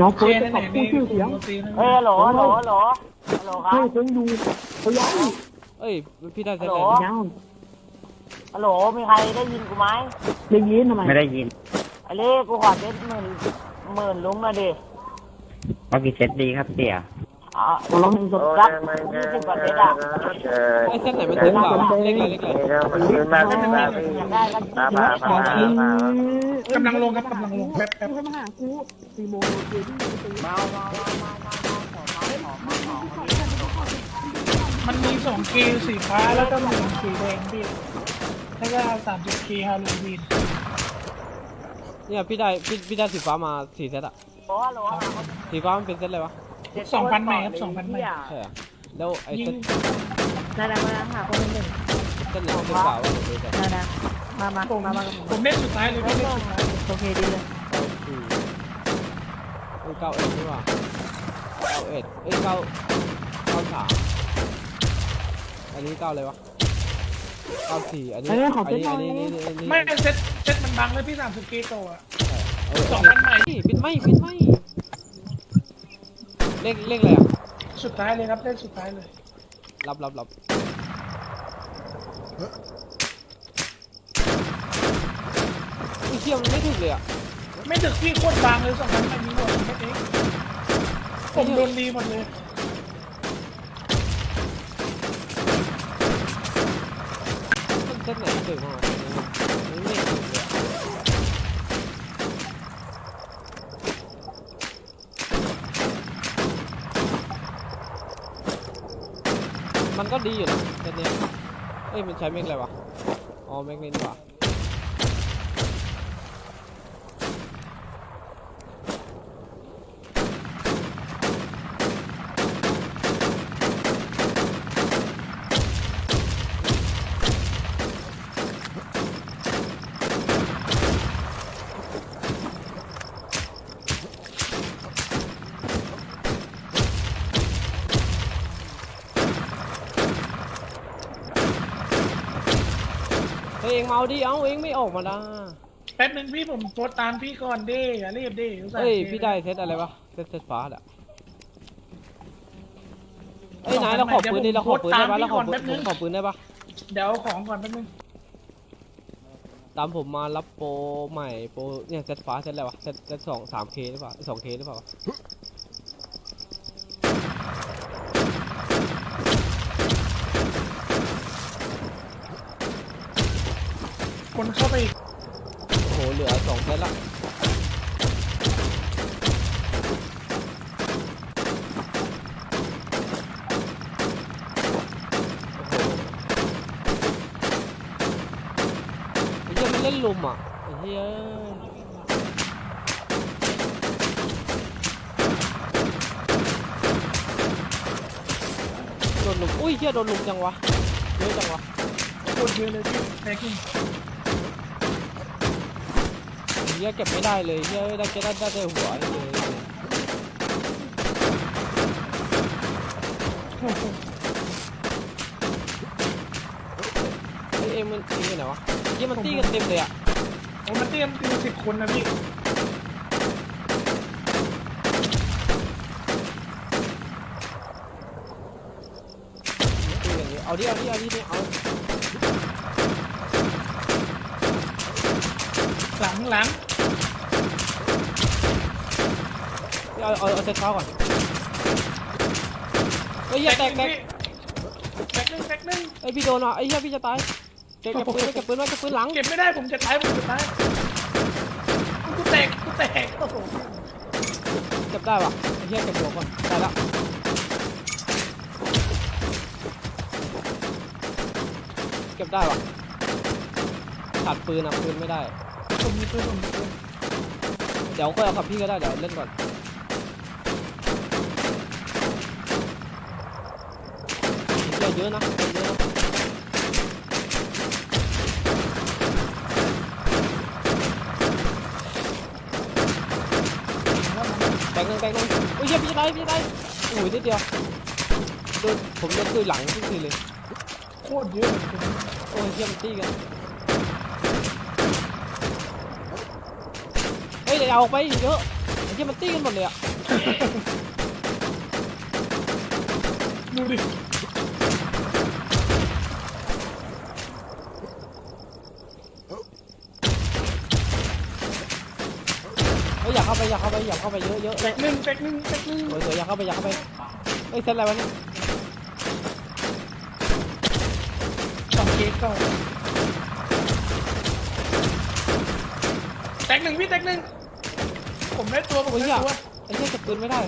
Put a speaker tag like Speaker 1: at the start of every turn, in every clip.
Speaker 1: น้อง
Speaker 2: เค
Speaker 1: เฟิร์ส
Speaker 2: นั่
Speaker 1: จะ
Speaker 2: น
Speaker 1: ต
Speaker 2: ไหน
Speaker 1: อบ
Speaker 2: มี
Speaker 1: ผู้ชื่อ
Speaker 2: คุ
Speaker 1: เสียง
Speaker 2: ณซีนะ
Speaker 3: เฮ้ยฮัลโหลฮัลโหลฮัลโหลฮัลโหลครั
Speaker 1: ให้
Speaker 3: บ
Speaker 1: เสียงอยู่พยายาม
Speaker 4: เอ้ยพี่ได้เซต
Speaker 3: ฮัล
Speaker 4: อะ
Speaker 3: โหล
Speaker 4: ไร
Speaker 1: พยายาม
Speaker 3: ฮัลโหลมีใครได้ยินกูไหม
Speaker 1: ได้ยินทำไม
Speaker 5: ไม่ได้ยิน
Speaker 3: ไอ้เล่กูขอเซ็ตหมื่นหมื่นลุงหน่อยดิ
Speaker 5: ว่ากี่เซตดีครับเสี่ย
Speaker 3: อะ
Speaker 1: เราลองสุด
Speaker 3: สักยี่สิบกว่าเซ็ตอะ
Speaker 4: ไอ้เซตไหนมันถึงเปล่าเล็กเลยเล็กเลย
Speaker 3: อยากได้ก็
Speaker 1: ขอที
Speaker 2: กำลังลงครับกำลังลงแป๊บแป๊บ
Speaker 1: มาหากูสี่โมงเคที่จะตี
Speaker 3: มาเมาเมาเมาเมาเมาขอเมาขอเมาขอเมา
Speaker 2: มันมีสองเคสีฟ้าแล้วก็หนึ่งสีแดงพี่แล้วก็สามสิบเคฮาโลวีน
Speaker 4: เนี่ยพี่ได้พี่พี่ได้สีฟ้ามาสี่เซตอะสีฟ้ามันเป็นเซตอะไรวะ
Speaker 2: สองพันใหม่ครับสองพันใหม่
Speaker 4: ใช่อะแล้วไอ้
Speaker 2: ยิ
Speaker 4: เซ
Speaker 2: ง
Speaker 4: ต
Speaker 6: นาดามาหาคนหนึ่ง
Speaker 4: เซตไหนมันเป็นเปล่าวะเดี๋ยวดูก่อน
Speaker 6: นาดามามา
Speaker 2: ผม
Speaker 6: มามา
Speaker 2: ผมเล่นสุดท้ายเลยพี่เล่นสุดท้าย
Speaker 6: โอเคดีเลย
Speaker 4: เอ้ยเก้าเอ็ดนี่หว่าเก้าเอ็ดเอ้ยเก้าเก้าสามอันนี้เก้าอะไรวะเก้าสี่อันนี้อันนี้อันนี้อันนี้อันนี้
Speaker 2: ไม่เซ็ตเซ็ตมันบังเลยพี่สามสิบเคโตอะ
Speaker 4: เออ
Speaker 2: สองพันใหม่
Speaker 4: ปิดไม่ปิดไม่ เลขเลขอะไรอะ
Speaker 2: สุดท้ายเลยครับเล่นสุดท้ายเลย
Speaker 4: รับรับรับไอ้เชี่ยมันไม่ถึงเลยอะ
Speaker 2: ไม่ถึกพี่โคตรบางเลยสองพันใหม่มีหมดไม่เองผมโดนรีหมดเลย
Speaker 4: มันเส้นไหนถึงบ้างวะมันไม่ถึงเลยอะ มันก็ดีอยู่นะเส้นเนี้ยเอ้ยมันใช้เมกอะไรวะ อ๋อเมกนินี่หว่ะ เฮ้ยเองเมาดิเอ้าเองไม่ออกมาละ
Speaker 2: แป๊บนึงพี่ผมโพสต์ตามพี่ก่อนเด้อย่ารีบเด้อุตส่าห์
Speaker 4: เฮ้ย
Speaker 2: เค
Speaker 4: พี่ได้เซตอะไรวะเซตเซตฟ้าอะเอ้ยนายเราขอปืนดิเราขอปืนได้ปะเราขอปืนผมขอปืนได้ปะ
Speaker 2: เดี๋ยวเอาของก่อนแป๊บนึง
Speaker 4: ตามผมมารับโปรใหม่โปรเนี่ยเซตฟ้าเซตอะไรวะเซตเซตสองสามเคหรือเปล่าสองเคหรือเปล่า
Speaker 2: คนเข้าไปอีก
Speaker 4: โอ้โหเหลือสองเซตละโอ้โหไอ้เหี้ยมันเล่นลุมอะไอ้เหี้ยโดนลุมอุ้ยเหี้ยโดนลุมจังวะเยอะจังวะ
Speaker 2: โคตรเยอะเลยพี่แม็กซ์
Speaker 4: เฮียเก็บไม่ได้เลยเฮียได้แค่ได้ได้แต่หัวเลยเฮ้ยเอ็มมันตีกันไหนวะเฮียมันตีกันเต็มเลยอะ
Speaker 2: ผมมาเตรียมตีสิบคนนะพี่
Speaker 4: ตีกันเลยเอาดิเอาดิเอาดิเนี่ยเอา
Speaker 2: หลังหลัง
Speaker 4: เอาเอาเอาเซตเท้าก่อนเฮ้ยเฮียแตกแตก
Speaker 2: แม็กนึงแม็กนึง
Speaker 4: ไอยพี่โดนว่ะไอเฮียพี่จะตายเก็บเก็บปืนไว้เก็บปืนไว้เก็บปืนหลัง
Speaker 2: เก็บไม่ได้ผมจะตายผมจะตายกูแตกกูแตกโอ้โห
Speaker 4: เก็บได้ว่ะไอเฮียเก็บหัวก่อนได้แล้วเก็บได้ว่ะขาดปืนอะปืนไม่ได้
Speaker 2: ผมมีปืนผมมีปืน
Speaker 4: เดี๋ยวค่อยเอากับพี่ก็ได้เดี๋ยวเล่นก่อนเยอะเยอะนะเยอะนะแตงหนึ่งแตงหนึ่งโอ้ยเหี้ยพี่จะได้พี่จะได้โอ้ยนิดเดียวโดนผมโดนตุยหลังทุกทีเลย
Speaker 2: โคตรเยอะเลย
Speaker 4: โอ้ยเหี้ยมันตีกัน ฮ้ยเดี๋ยวเอาไปเยอะไอ้เหี้ยมันตีกันหมดเลยอะ
Speaker 2: ดูดิ
Speaker 4: เฮ้ยอยากเข้าไปอยากเข้าไปอยากเข้าไปเยอะเยอะ
Speaker 2: แตกหนึ่งแตกหนึ่งแตกหนึ่ง
Speaker 4: สวยสวยอยากเข้าไปอยากเข้าไปเฮ้ยเซตอะไรวะเนี่ย
Speaker 2: สองเค้กก็แตกหนึ่งพี่แตกหนึ่ง ผมได้ตัวผม
Speaker 4: โอ้ย
Speaker 2: ได้
Speaker 4: เหี้ย
Speaker 2: ตัว
Speaker 4: ไอ้เหี้ยจะปืนไม่ได้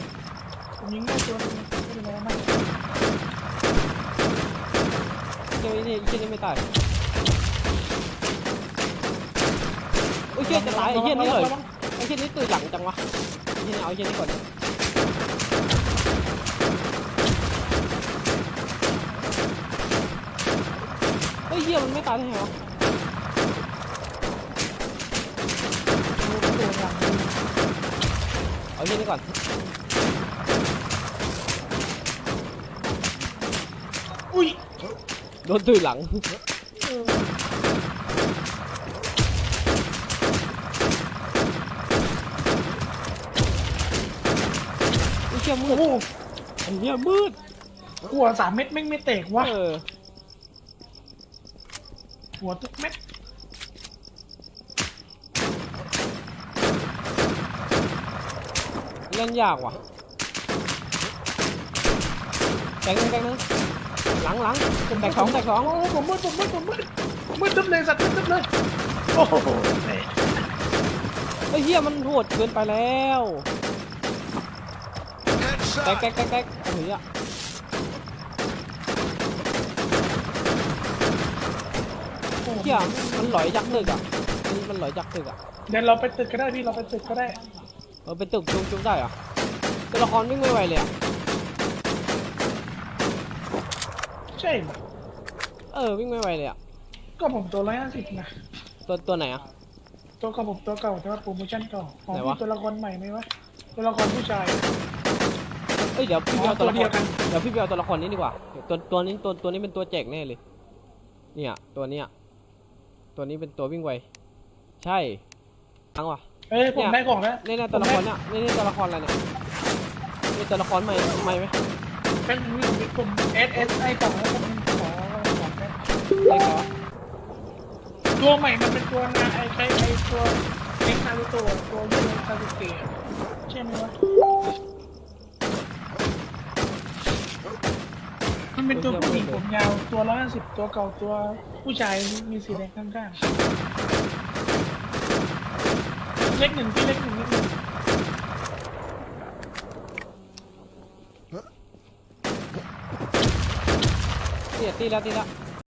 Speaker 2: ผมยิงได้ตัวหนึงไม่เป็นไรมาก
Speaker 4: เจ้าไอ้นี่ไอ้เหี้ยนี่ไม่ตายโอ้ยเหี้ยจะตายไอ้เหี้ยนี่เลยไอ้เช่นนี้ตื่นหลังจังวะไอ้เช่นนี้เอาไอ้เช่นนี้ก่อนเฮ้ยเหี้ยมันไม่ตายได้ไงวะ เอาไอ้เช่นนี้ก่อน
Speaker 2: อุ้ย
Speaker 4: โดนตื่นหลัง ไอ้เชี่ยมื
Speaker 2: โอ้
Speaker 4: ด
Speaker 2: โห
Speaker 4: ไอ้เหี้ยมืด
Speaker 2: หัวสามเม็ดแม่งไม่แตกวะ
Speaker 4: เออ
Speaker 2: หัวทุกเม็ด
Speaker 4: เล่นยากว่ะแตงนึงแตงนึงหลังหลังแตกสองแตกสอง
Speaker 2: โอ้โหผมมืดผมมืดผมมืดมืดตึ๊บเลยสัตว์มืดตึ๊บเลยโอ้โหแตก
Speaker 4: ไอ้เหี้ยมันโหดเกินไปแล้วแตกแตกแตกแตกโอ้โหอะเหี้ยมันหลอยจากตึกอะมันมันหลอยจากตึกอะ
Speaker 2: เดี๋ยวเราไปตึกก็ได้พี่เราไปตึกก็ได้
Speaker 4: เออเป็นตึกจุกจุกได้เหรอตัวละครวิ่งไม่ไหวเลยอะ
Speaker 2: ใช่เหรอ
Speaker 4: เออวิ่งไม่ไหวเลยอะ
Speaker 2: ก็ผมตัวร้อยห้าสิบนะ
Speaker 4: ตัวตัวไหนอะ
Speaker 2: ตัวเก่าผมตัวเก่าแต่ว่าโปรโมชั่นเก่าของ
Speaker 4: ไหน
Speaker 2: พี่
Speaker 4: วะ
Speaker 2: ตัวละครใหม่ไหมวะ ตัวละครผู้ชาย
Speaker 4: เอ้ยเดี๋ยวพี่ไป
Speaker 2: อ๋อ
Speaker 4: เอาตัวละค
Speaker 2: ตัวเดียว
Speaker 4: ร
Speaker 2: กัน
Speaker 4: เดี๋ยวพี่ไปเอาตัวละครนี้ดีกว่าเดี๋ยวตัวตัวนี้ตัวตัวนี้เป็นตัวแจกแน่เลย เนี่ยตัวเนี้ยตัวนี้เป็นตัววิ่งไวใช่ทั้งว่ะ
Speaker 2: เอ้ยผมได้ของแล้ว
Speaker 4: นี่เนี่ยตัวละครเนี่ยนี่นี่ตัวละครอะไรเนี่ยนี่ตัวละครใหม่ใหม่ไหม
Speaker 2: เป็นวิวผม S S ไอ้กล่องแล้วก็เป็นของของแม่
Speaker 4: เล็กเหรอ
Speaker 2: ตัวใหม่มันเป็นตัวนาไอ้ใช้ไอ้ตัวเอ็กซ์นารูโตะตัวยูนิคาสุเกะใช่ไหมวะมันเป็นตัวผู้หญิงผมยาวตัวร้อยห้าสิบตัวเก่าตัวผู้ชายมีสีแดงข้างๆ เลขหนึ่งพี่เลขหนึ่งเลขหนึ่ง
Speaker 4: เสียตีแล้วตีแล้ว